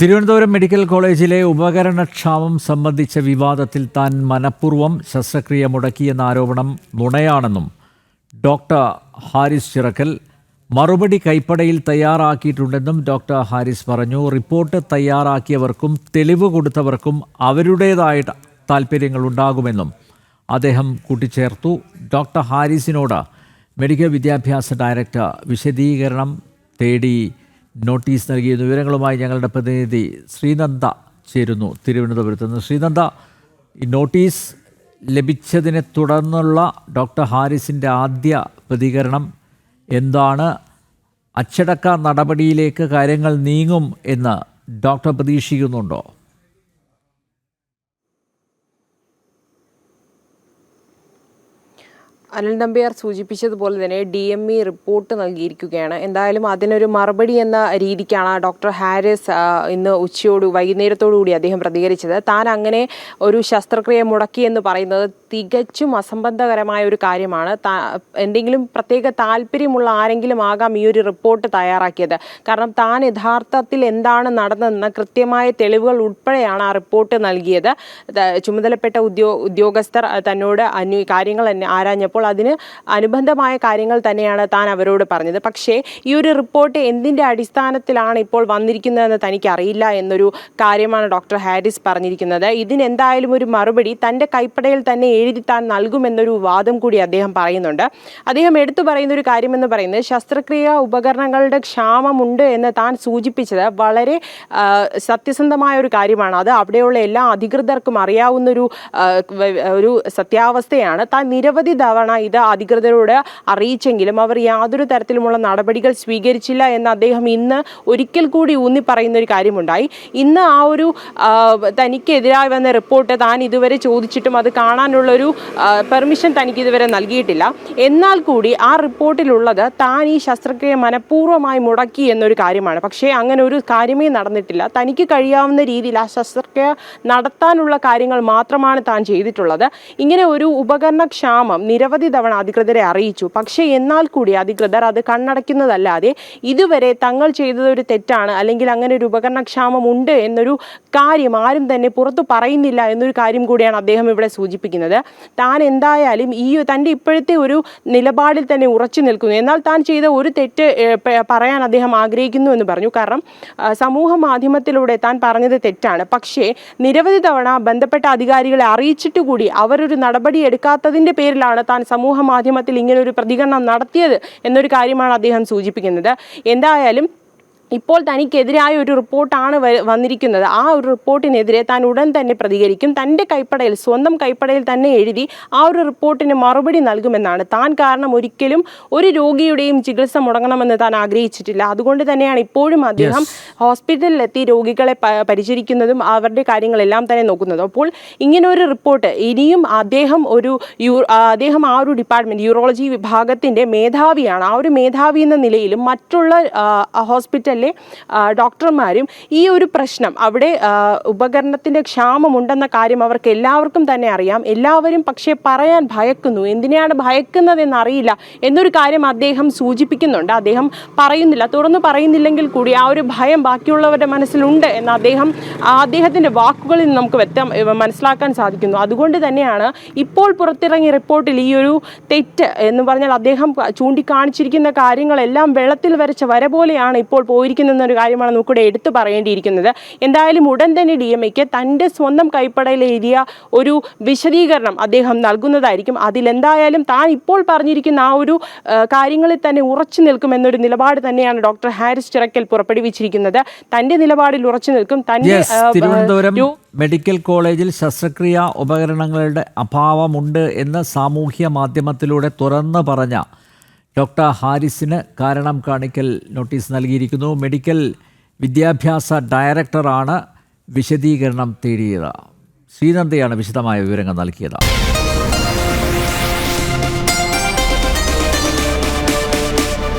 Thiruvananthapuram medical കോളേജിലെ ഉപകരണക്ഷാമം സംബന്ധിച്ച വിവാദത്തിൽ താൻ മനഃപൂർവം ശസ്ത്രക്രിയ മുടക്കിയെന്ന ആരോപണം നുണയാണെന്നും ഡോക്ടർ ഹാരിസ് ചിറക്കൽ മറുപടി കൈപ്പടയിൽ തയ്യാറാക്കിയിട്ടുണ്ടെന്നും ഡോക്ടർ ഹാരിസ് പറഞ്ഞു. റിപ്പോർട്ട് തയ്യാറാക്കിയവർക്കും തെളിവ് കൊടുത്തവർക്കും അവരുടേതായ താൽപ്പര്യങ്ങളുണ്ടാകുമെന്നും അദ്ദേഹം കൂട്ടിച്ചേർത്തു. ഡോക്ടർ ഹാരിസിനോട് മെഡിക്കൽ വിദ്യാഭ്യാസ ഡയറക്ടർ വിശദീകരണം തേടി നോട്ടീസ് നൽകിയ വിവരങ്ങളുമായി ഞങ്ങളുടെ പ്രതിനിധി ശ്രീനന്ദ ചേരുന്നു തിരുവനന്തപുരത്ത് നിന്ന്. ശ്രീനന്ദ ഈ നോട്ടീസ് ലഭിച്ചതിനെ തുടർന്നുള്ള ഡോക്ടർ ഹാരിസിന്റെ ആദ്യ പ്രതികരണം എന്താണ്? അച്ചടക്ക നടപടിയിലേക്ക് കാര്യങ്ങൾ നീങ്ങും എന്ന് ഡോക്ടർ പ്രതീക്ഷിക്കുന്നുണ്ടോ? അനിൽ നമ്പ്യാർ സൂചിപ്പിച്ചതുപോലെ തന്നെ ഡി എം ഇ റിപ്പോർട്ട് നൽകിയിരിക്കുകയാണ്. എന്തായാലും അതിനൊരു മറുപടി എന്ന രീതിക്കാണ് ഡോക്ടർ ഹാരിസ് ഇന്ന് ഉച്ചയോട് വൈകുന്നേരത്തോടുകൂടി അദ്ദേഹം പ്രതികരിച്ചത്. താൻ അങ്ങനെ ഒരു ശസ്ത്രക്രിയ മുടക്കി എന്ന് പറയുന്നത് തികച്ചും അസംബന്ധകരമായ ഒരു കാര്യമാണ്. എന്തെങ്കിലും പ്രത്യേക താല്പര്യമുള്ള ആരെങ്കിലും ആകാം ഈ ഒരു റിപ്പോർട്ട് തയ്യാറാക്കിയത്. കാരണം താൻ യഥാർത്ഥത്തിൽ എന്താണ് നടന്നതെന്ന കൃത്യമായ തെളിവുകൾ ഉൾപ്പെടെയാണ് ആ റിപ്പോർട്ട് നൽകിയത്. ചുമതലപ്പെട്ട ഉദ്യോ ഉദ്യോഗസ്ഥർ തന്നോട് അന്വ കാര്യങ്ങൾ ആരാഞ്ഞപ്പോൾ അതിന് അനുബന്ധമായ കാര്യങ്ങൾ തന്നെയാണ് താൻ അവരോട് പറഞ്ഞത്. പക്ഷേ ഈ ഒരു റിപ്പോർട്ട് എന്തിന്റെ അടിസ്ഥാനത്തിലാണ് ഇപ്പോൾ വന്നിരിക്കുന്നതെന്ന് തനിക്ക് അറിയില്ല എന്നൊരു കാര്യമാണ് ഡോക്ടർ ഹാരിസ് പറഞ്ഞിരിക്കുന്നത്. ഇതിനെന്തായാലും ഒരു മറുപടി തന്റെ കൈപ്പടയിൽ തന്നെ എഴുതി താൻ നൽകുമെന്നൊരു വാദം കൂടി അദ്ദേഹം പറയുന്നുണ്ട്. അദ്ദേഹം എടുത്തു പറയുന്ന ഒരു കാര്യമെന്ന് പറയുന്നത് ശസ്ത്രക്രിയ ഉപകരണങ്ങളുടെ ക്ഷാമമുണ്ട് എന്ന് താൻ സൂചിപ്പിച്ചത് വളരെ സത്യസന്ധമായ ഒരു കാര്യമാണ്. അത് അവിടെയുള്ള എല്ലാ അധികൃതർക്കും അറിയാവുന്നൊരു ഒരു സത്യാവസ്ഥയാണ്. താൻ നിരവധി തവണ ഇത് അധികൃതരോട് അറിയിച്ചെങ്കിലും അവർ യാതൊരു തരത്തിലുമുള്ള നടപടികൾ സ്വീകരിച്ചില്ല എന്ന് അദ്ദേഹം ഇന്ന് ഒരിക്കൽ കൂടി ഊന്നി പറയുന്ന ഒരു കാര്യമുണ്ടായി. ഇന്ന് ആ ഒരു തനിക്കെതിരായി വന്ന റിപ്പോർട്ട് താൻ ഇതുവരെ ചോദിച്ചിട്ടും അത് കാണാനുള്ളൊരു പെർമിഷൻ തനിക്ക് ഇതുവരെ നൽകിയിട്ടില്ല. എന്നാൽ കൂടി ആ റിപ്പോർട്ടിലുള്ളത് താൻ ഈ ശസ്ത്രക്രിയ മനഃപൂർവമായി മുടക്കി എന്നൊരു കാര്യമാണ്. പക്ഷേ അങ്ങനെ ഒരു കാര്യമേ നടന്നിട്ടില്ല. തനിക്ക് കഴിയാവുന്ന രീതിയിൽ ആ ശസ്ത്രക്രിയ നടത്താനുള്ള കാര്യങ്ങൾ മാത്രമാണ് താൻ ചെയ്തിട്ടുള്ളത്. ഇങ്ങനെ ഒരു ഉപകരണ ക്ഷാമം നിരവധി തവണ അധികൃതരെ അറിയിച്ചു. പക്ഷേ എന്നാൽ കൂടി അധികൃതർ അത് കണ്ണടയ്ക്കുന്നതല്ലാതെ ഇതുവരെ തങ്ങൾ ചെയ്തത് ഒരു തെറ്റാണ് അല്ലെങ്കിൽ അങ്ങനെ ഒരു ഉപകരണക്ഷാമം ഉണ്ട് എന്നൊരു കാര്യം ആരും തന്നെ പുറത്തു പറയുന്നില്ല എന്നൊരു കാര്യം കൂടിയാണ് അദ്ദേഹം ഇവിടെ സൂചിപ്പിക്കുന്നത്. താൻ എന്തായാലും ഈ തന്റെ ഇപ്പോഴത്തെ ഒരു നിലപാടിൽ തന്നെ ഉറച്ചു നിൽക്കുന്നു. എന്നാൽ താൻ ചെയ്ത ഒരു തെറ്റ് പറയാൻ അദ്ദേഹം ആഗ്രഹിക്കുന്നു എന്ന് പറഞ്ഞു. കാരണം സമൂഹ മാധ്യമത്തിലൂടെ താൻ പറഞ്ഞത് തെറ്റാണ്. പക്ഷേ നിരവധി തവണ ബന്ധപ്പെട്ട അധികാരികളെ അറിയിച്ചിട്ട് കൂടി അവരൊരു നടപടി എടുക്കാത്തതിന്റെ പേരിലാണ് താൻ സമൂഹ മാധ്യമത്തിൽ ഇങ്ങനെ ഒരു പ്രതികരണം നടത്തിയത് എന്നൊരു കാര്യമാണ് അദ്ദേഹം സൂചിപ്പിക്കുന്നത്. എന്തായാലും ഇപ്പോൾ തനിക്കെതിരായ ഒരു റിപ്പോർട്ടാണ് വന്നിരിക്കുന്നത്. ആ ഒരു റിപ്പോർട്ടിനെതിരെ താൻ ഉടൻ തന്നെ പ്രതികരിക്കും. തന്റെ കൈപ്പടയിൽ സ്വന്തം കൈപ്പടയിൽ തന്നെ എഴുതി ആ ഒരു റിപ്പോർട്ടിന് മറുപടി നൽകുമെന്നാണ്. താൻ കാരണം ഒരിക്കലും ഒരു രോഗിയുടെയും ചികിത്സ മുടങ്ങണമെന്ന് താൻ ആഗ്രഹിച്ചിട്ടില്ല. അതുകൊണ്ട് തന്നെയാണ് ഇപ്പോഴും അദ്ദേഹം ഹോസ്പിറ്റലിലെത്തി രോഗികളെ പരിചരിക്കുന്നതും അവരുടെ കാര്യങ്ങളെല്ലാം തന്നെ നോക്കുന്നതും. അപ്പോൾ ഇങ്ങനെ ഒരു റിപ്പോർട്ട് ഇനിയും അദ്ദേഹം ഒരു യു അദ്ദേഹം ആ ഒരു ഡിപ്പാർട്ട്മെന്റ് യൂറോളജി വിഭാഗത്തിന്റെ മേധാവിയാണ്. ആ ഒരു മേധാവി എന്ന നിലയിലും മറ്റുള്ള ആ, ഹോസ്പിറ്റലിലെ ഡോക്ടർമാരും ഈ ഒരു പ്രശ്നം അവിടെ ഉപകരണത്തിന്റെ ക്ഷാമമുണ്ടെന്ന കാര്യം അവർക്ക് എല്ലാവർക്കും തന്നെ അറിയാം. എല്ലാവരും പക്ഷേ പറയാൻ ഭയക്കുന്നു. എന്തിനെയാണ് ഭയക്കുന്നതെന്ന് അറിയില്ല എന്നൊരു കാര്യം അദ്ദേഹം സൂചിപ്പിക്കുന്നുണ്ട്. അദ്ദേഹം പറയുന്നില്ല. തുറന്നു പറയുന്നില്ലെങ്കിൽ കൂടി ആ ഒരു ഭയം ബാക്കിയുള്ളവരുടെ മനസ്സിലുണ്ട് എന്ന് അദ്ദേഹം അദ്ദേഹത്തിന്റെ വാക്കുകളിൽ നിന്ന് നമുക്ക് വ്യക്തം മനസ്സിലാക്കാൻ സാധിക്കുന്നു. അതുകൊണ്ട് തന്നെയാണ് ഇപ്പോൾ പുറത്തിറങ്ങിയ റിപ്പോർട്ടിൽ ഈ ഒരു തെറ്റ് എന്ന് പറഞ്ഞാൽ അദ്ദേഹം ചൂണ്ടിക്കാണിച്ചിരിക്കുന്ന കാര്യങ്ങളെല്ലാം വെള്ളത്തിൽ വരച്ച വര പോലെയാണ് ഇപ്പോൾ പോയിരിക്കുന്ന ഒരു കാര്യമാണ് നമുക്കിവിടെ എടുത്തു പറയേണ്ടിയിരിക്കുന്നത്. എന്തായാലും ഉടൻ തന്നെ ഡി എം എക്ക് തന്റെ സ്വന്തം കൈപ്പടയിൽ എഴുതിയ ഒരു വിശദീകരണം അദ്ദേഹം നൽകുന്നതായിരിക്കും. അതിലെന്തായാലും താൻ ഇപ്പോൾ പറഞ്ഞിരിക്കുന്ന ആ ഒരു കാര്യങ്ങളിൽ തന്നെ ഉറച്ചു നിൽക്കുമെന്നൊരു നിലപാട് തന്നെയാണ് ഡോക്ടർ ഹാരിസ് ചിറക്കൽ പുറപ്പെടുവിച്ചിരിക്കുന്നത്. തന്റെ നിലപാടിൽ ഉറച്ചു നിൽക്കും. തന്റെ തിരുവനന്തപുരം മെഡിക്കൽ കോളേജിൽ ശസ്ത്രക്രിയ ഉപകരണങ്ങളുടെ അഭാവമുണ്ട് എന്ന് സാമൂഹ്യ മാധ്യമത്തിലൂടെ തുറന്നു പറഞ്ഞ ഡോക്ടർ ഹാരിസിന് കാരണം കാണിക്കൽ നോട്ടീസ് നൽകിയിരിക്കുന്നു. മെഡിക്കൽ വിദ്യാഭ്യാസ ഡയറക്ടറാണ് വിശദീകരണം തേടിയത്. ശ്രീനന്ദയാണ് വിശദമായ വിവരങ്ങൾ നൽകിയത്.